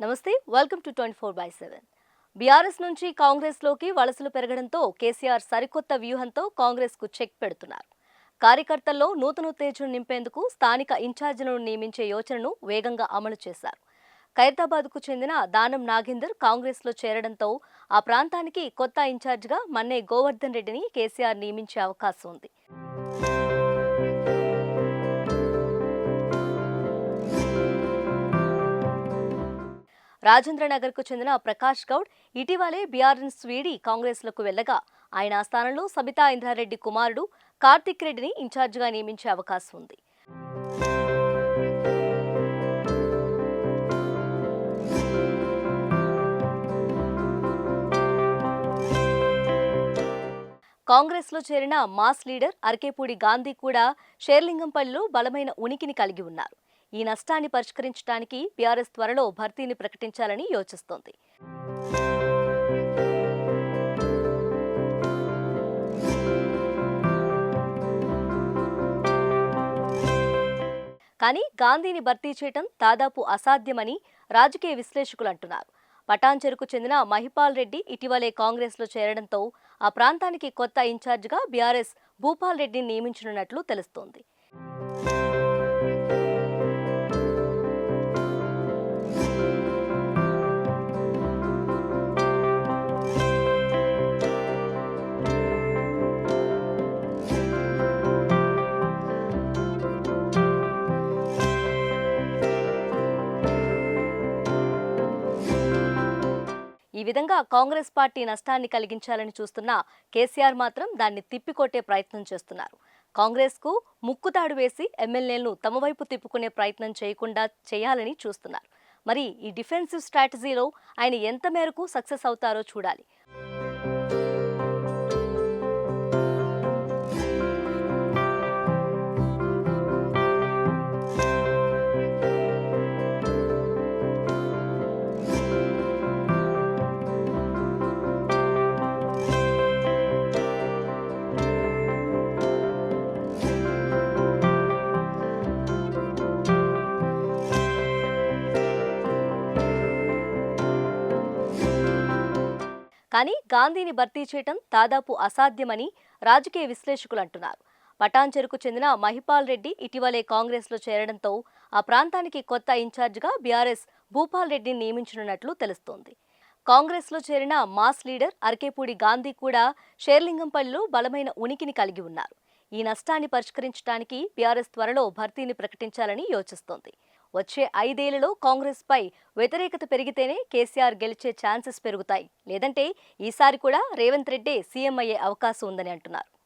నమస్తే welcome to twenty four by seven BRS నుంచి కాంగ్రెస్లోకి వలసలు పెరగడంతో కేసీఆర్ సరికొత్త వ్యూహంతో కాంగ్రెస్కు చెక్ పెడుతున్నారు. కార్యకర్తల్లో నూతన ఉత్తేజం నింపేందుకు స్థానిక ఇన్ఛార్జీలను నియమించే యోచనను వేగంగా అమలు చేశారు. ఖైరతాబాద్కు చెందిన దానం నాగేందర్ కాంగ్రెస్లో చేరడంతో ఆ ప్రాంతానికి కొత్త ఇన్ఛార్జిగా మన్నే గోవర్ధన్ రెడ్డిని కేసీఆర్ నియమించే అవకాశం ఉంది. రాజేంద్రనగర్కు చెందిన ప్రకాష్ గౌడ్ ఇటీవలే బీఆర్ఎస్ వీడి కాంగ్రెస్లకు వెళ్ళగా ఆయన స్థానంలో సబితా ఇంద్రారెడ్డి కుమారుడు కార్తిక్ రెడ్డిని ఇన్ఛార్జిగా నియమించే అవకాశం ఉంది. కాంగ్రెస్లో చేరిన మాస్ లీడర్ అరకేపూడి గాంధీ కూడా షేర్లింగంపల్లిలో బలమైన ఉనికిని కలిగి ఉన్నారు. ఈ నష్టాన్ని పరిష్కరించడానికి బీఆర్ఎస్ త్వరలో భర్తీని ప్రకటించాలని యోచిస్తోంది. కానీ గాంధీని భర్తీ చేయటం దాదాపు అసాధ్యమని రాజకీయ విశ్లేషకులు అంటున్నారు. పటాన్చెరుకు చెందిన మహిపాల్ రెడ్డి ఇటీవలే కాంగ్రెస్లో చేరడంతో ఆ ప్రాంతానికి కొత్త ఇన్ఛార్జిగా బీఆర్ఎస్ భూపాల్ రెడ్డిని నియమించనున్నట్లు తెలుస్తోంది. ఈ విధంగా కాంగ్రెస్ పార్టీ నష్టాన్ని కలిగించాలని చూస్తున్న కేసీఆర్ మాత్రం దాన్ని తిప్పికొట్టే ప్రయత్నం చేస్తున్నారు. కాంగ్రెస్కు ముక్కుతాడు వేసి ఎమ్మెల్యేలను తమ వైపు తిప్పుకునే ప్రయత్నం చేయకుండా చేయాలని చూస్తున్నారు. మరి ఈ డిఫెన్సివ్ స్ట్రాటజీలో ఆయన ఎంత మేరకు సక్సెస్ అవుతారో చూడాలి. కానీ గాంధీని భర్తీ చేయటం దాదాపు అసాధ్యమని రాజకీయ విశ్లేషకులు అంటున్నారు. పటాన్చెరుకు చెందిన మహిపాల్ రెడ్డి ఇటీవలే కాంగ్రెస్లో చేరడంతో ఆ ప్రాంతానికి కొత్త ఇన్ఛార్జిగా బీఆర్ఎస్ భూపాల్ రెడ్డిని నియమించనున్నట్లు తెలుస్తోంది. కాంగ్రెస్లో చేరిన మాస్ లీడర్ అరకేపూడి గాంధీ కూడా షేర్లింగంపల్లిలో బలమైన ఉనికిని కలిగి ఉన్నారు. ఈ నష్టాన్ని పరిష్కరించడానికి బీఆర్ఎస్ త్వరలో భర్తీని ప్రకటించాలని యోచిస్తోంది. వచ్చే ఐదేళ్ళలో కాంగ్రెస్ పై వ్యతిరేకత పెరిగితేనే కేసీఆర్ గెలిచే ఛాన్సెస్ పెరుగుతాయి. లేదంటే ఈసారి కూడా రేవంత్ రెడ్డి సీఎం అయ్యే అవకాశం ఉందని అంటున్నారు.